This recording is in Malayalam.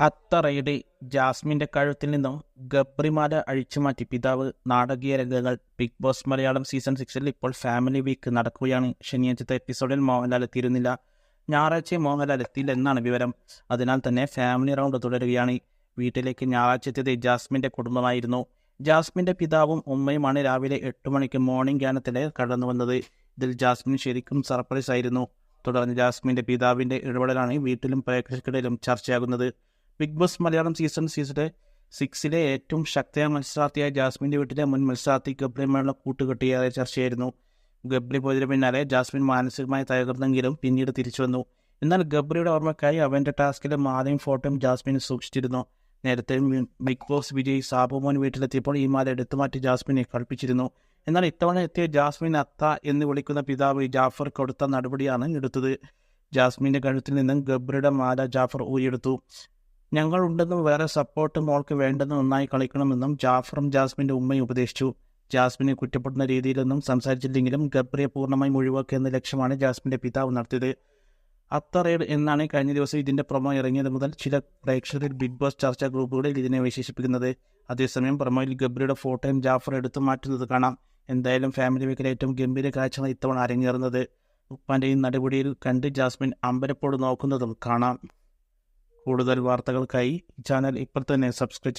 അത്തറയുടെ ജാസ്മിന്റെ കഴുത്തിൽ നിന്നും ഗബ്രിമാല അഴിച്ചുമാറ്റി പിതാവ് നാടകീയ രംഗങ്ങൾ ബിഗ് ബോസ് മലയാളം സീസൺ സിക്സിൽ ഇപ്പോൾ ഫാമിലി വീക്ക് നടക്കുകയാണ്. ശനിയാഴ്ചത്തെ എപ്പിസോഡിൽ മോഹൻലാൽ എത്തിയിരുന്നില്ല. ഞായറാഴ്ച മോഹൻലാൽ എത്തിയില്ല എന്നാണ് വിവരം. അതിനാൽ തന്നെ ഫാമിലി റൗണ്ട് തുടരുകയാണ്. വീട്ടിലേക്ക് ഞായറാഴ്ച എത്തിയത് ജാസ്മിന്റെ കുടുംബമായിരുന്നു. ജാസ്മിന്റെ പിതാവും ഉമ്മയുമാണ് രാവിലെ എട്ട് മണിക്ക് മോർണിംഗ് ഗ്യാനത്തിലെ കടന്നു വന്നത്. ഇതിൽ ജാസ്മിൻ ശരിക്കും സർപ്രൈസ് ആയിരുന്നു. തുടർന്ന് ജാസ്മിന്റെ പിതാവിന്റെ ഇടപെടലാണ് വീട്ടിലും പ്രേക്ഷകരിലും ചർച്ചയാകുന്നത്. ബിഗ് ബോസ് മലയാളം സീസൺ സീസണിലെ സിക്സിലെ ഏറ്റവും ശക്തയായ മത്സരാർത്ഥിയായ ജാസ്മിന്റെ വീട്ടിലെ മുൻ മത്സരാർത്ഥി ഗബ്രിയുമായുള്ള കൂട്ടുകെട്ടിയായ ചർച്ചയായിരുന്നു. ഗബ്രി പോയതിനു പിന്നാലെ ജാസ്മിൻ മാനസികമായി തകർന്നെങ്കിലും പിന്നീട് തിരിച്ചു വന്നു. എന്നാൽ ഗബ്രിയുടെ ഓർമ്മയ്ക്കായി അവന്റെ ടാസ്കിലെ മാലയും ഫോട്ടോയും ജാസ്മിൻ സൂക്ഷിച്ചിരുന്നു. നേരത്തെ ബിഗ് ബോസ് വിജയ് സാബുമോൻ വീട്ടിലെത്തിയപ്പോൾ ഈ മാല എടുത്തു മാറ്റി ജാസ്മിനെ കളിപ്പിച്ചിരുന്നു. എന്നാൽ ഇത്തവണ എത്തിയ ജാസ്മിൻ അത്ത എന്ന് വിളിക്കുന്ന പിതാവ് ജാഫർ കൊടുത്ത നടപടിയാണ് എടുത്തത്. ജാസ്മിന്റെ കഴുത്തിൽ നിന്നും ഗബ്രിയുടെ മാല ജാഫർ ഊരിയെടുത്തു. ഞങ്ങൾ ഉണ്ടെന്നും വേറെ സപ്പോർട്ട് മോൾക്ക് വേണ്ടെന്നും നന്നായി കളിക്കണമെന്നും ജാഫറും ജാസ്മിന്റെ ഉമ്മയും ഉപദേശിച്ചു. ജാസ്മിനെ കുറ്റപ്പെടുന്ന രീതിയിലൊന്നും സംസാരിച്ചില്ലെങ്കിലും ഗബ്രിയെ പൂർണമായും ഒഴിവാക്കുക എന്ന ലക്ഷ്യമാണ് ജാസ്മിന്റെ പിതാവ് നടത്തിയത് അത്തറേഡ് എന്നാണ് കഴിഞ്ഞ ദിവസം ഇതിന്റെ പ്രൊമോ ഇറങ്ങിയത് മുതൽ ചില പ്രേക്ഷകരിൽ ബിഗ് ബോസ് ചർച്ചാ ഗ്രൂപ്പുകളിൽ ഇതിനെ വിശേഷിപ്പിക്കുന്നത് അതേസമയം പ്രൊമോയിൽ ഗബ്രിയുടെ ഫോട്ടോയും ജാഫർ എടുത്തു മാറ്റുന്നത് കാണാം. എന്തായാലും ഫാമിലി വീക്കിലെ ഏറ്റവും ഗംഭീര കാഴ്ചകൾ ഇത്തവണ അരങ്ങേറുന്നത്. ഉപ്പാന്റെയും നടപടിയിൽ കണ്ട് ജാസ്മിൻ അമ്പരപ്പോട് നോക്കുന്നതും കാണാം. കൂടുതൽ വാർത്തകൾക്കായി ചാനൽ ഇപ്പോൾ തന്നെ സബ്സ്ക്രൈബ്